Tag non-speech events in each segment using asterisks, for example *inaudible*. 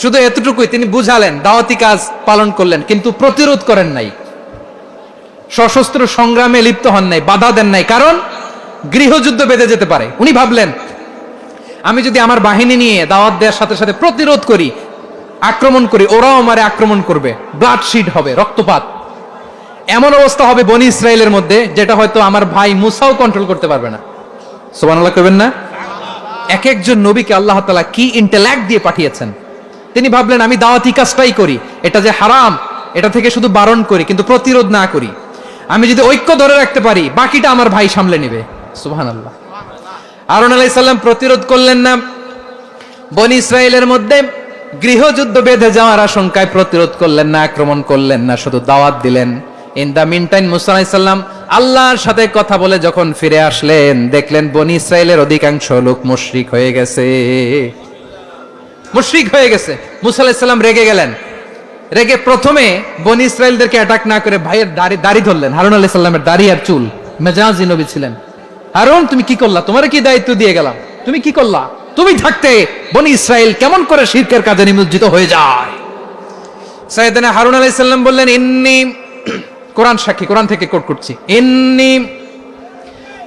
শুধু এতটুকুই, তিনি বুঝালেন, দাওয়াতি কাজ পালন করলেন, কিন্তু প্রতিরোধ করেন নাই। সশস্ত্র সংগ্রামে লিপ্ত হন নাই, বাধা দেন নাই, কারণ গৃহযুদ্ধ বেঁধে যেতে পারে। উনি ভাবলেন, আমি যদি আমার বাহিনী নিয়ে দাওয়াত দেওয়ার সাথে সাথে প্রতিরোধ করি, আক্রমণ করি, ওরাও আমারে আক্রমণ করবে। ব্লাড শিট হবে, রক্তপাত। এমন অবস্থা হবে বনি ইসরায়েলের মধ্যে, যেটা হয়তো আমার ভাই মুসাও কন্ট্রোল করতে পারবে না। সোবানাল্লাহ করবেন না? এক একজন নবীকে আল্লাহ তালা কি ইন্টেল্যাক্ট দিয়ে পাঠিয়েছেন? তিনি ভাবলেন, আমি দাওয়াতি কাজটাই করি। এটা যে হারাম, এটা থেকে শুধু বারণ করি, কিন্তু প্রতিরোধ না করি। আমি যদি ঐক্য ধরে রাখতে পারি, বাকিটা আমার ভাই সামলে নেবে। সুবহান আল্লাহ আরন আলাইসাল্লাম প্রতিরোধ করলেন না। বনি ইসরায়েলের মধ্যে গৃহযুদ্ধ বেঁধে যাওয়ার আশঙ্কায় প্রতিরোধ করলেন না, আক্রমণ করলেন না, শুধু দাওয়াত দিলেন। In the mean time Musa আলাইসাল্লাম আল্লাহর সাথে কথা বলে যখন ফিরে আসলেন, দেখলেন বনি ইসরায়েলের অধিকাংশ লোক মুশরিক হয়ে গেছে। মুশরিক হয়ে গেছে। মুসা আলাইসাল্লাম রেগে গেলেন। রেগে প্রথমে বনি ইসরায়েলদেরকে অ্যাটাক না করে ভাইয়ের দাড়ি দাড়ি ধরলেন। হারুন আলাইহিস সাল্লামের দাড়ি আর চুল। মেজাজি নবী ছিলেন। হারুন, তুমি কি করলা? তোমার কি দায়িত্ব দিয়ে গেলাম? তুমি কি করলা? তুমি থাকতে বনি ইসরায়েল কেমন করে শিরকের কাজে নিমজ্জিত হয়ে যায়? সাইয়েদনা হারুন আলাইহিস সাল্লাম বললেন, ইন্নি *clears throat* কোরআন সাক্ষী, কোরআন থেকে কোট করছি। ইন্নি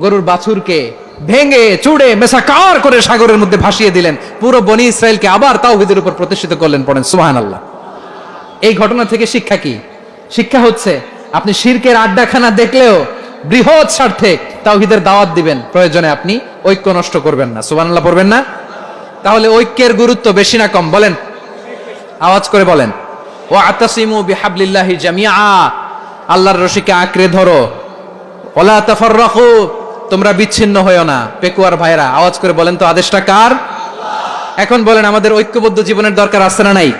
গরুর বাছুরকে ভেঙে, চুড়ে, মেসাকার করে সাগরের মধ্যে ভাসিয়ে দিলেন। পুরো বনি ইসরায়েলকে আবার তাওহিদের উপর প্রতিষ্ঠিত করলেন, পড়েন সুহান আল্লাহ এই ঘটনা থেকে শিক্ষা কি? শিক্ষা হচ্ছে, আপনি শিরকের আড্ডাখানা দেখলেও বৃহৎ স্বার্থে তাওহিদের দাওয়াত দিবেন, প্রয়োজনে আপনি ঐক্য নষ্ট করবেন না। সুবহানাল্লাহ পড়বেন না? তাহলে ঐক্যের গুরুত্ব বেশি না কম, বলেন। আওয়াজ করে বলেন। ও আতাসিমু বিহাবলিল্লাহি জামিআ। আল্লাহর রশিকে আঁকড়ে ধরো। ওলা তাফাররাকু। তোমরা বিচ্ছিন্ন হয়েও না, পেকুয়ার ভাইরা আওয়াজ করে বলেন তো, আদেশটা কার? এখন বলেন, আমাদের ঐক্যবদ্ধ জীবনের দরকার আছে না নাই?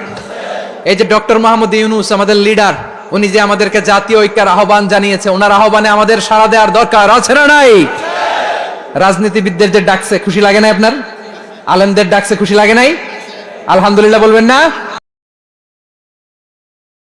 এই যে ডক্টর মাহমুদ ইউনুস, আমাদের লিডার, উনি যে আমাদেরকে জাতীয় ঐক্যের আহ্বান জানিয়েছে, ওনার আহ্বানে আমাদের সাড়া দেওয়ার দরকার আছে না নাই? রাজনীতিবিদদের যে ডাকছে, খুশি লাগে না আপনার? আলেমদের ডাকছে, খুশি লাগে নাই? আলহামদুলিল্লাহ বলবেন না?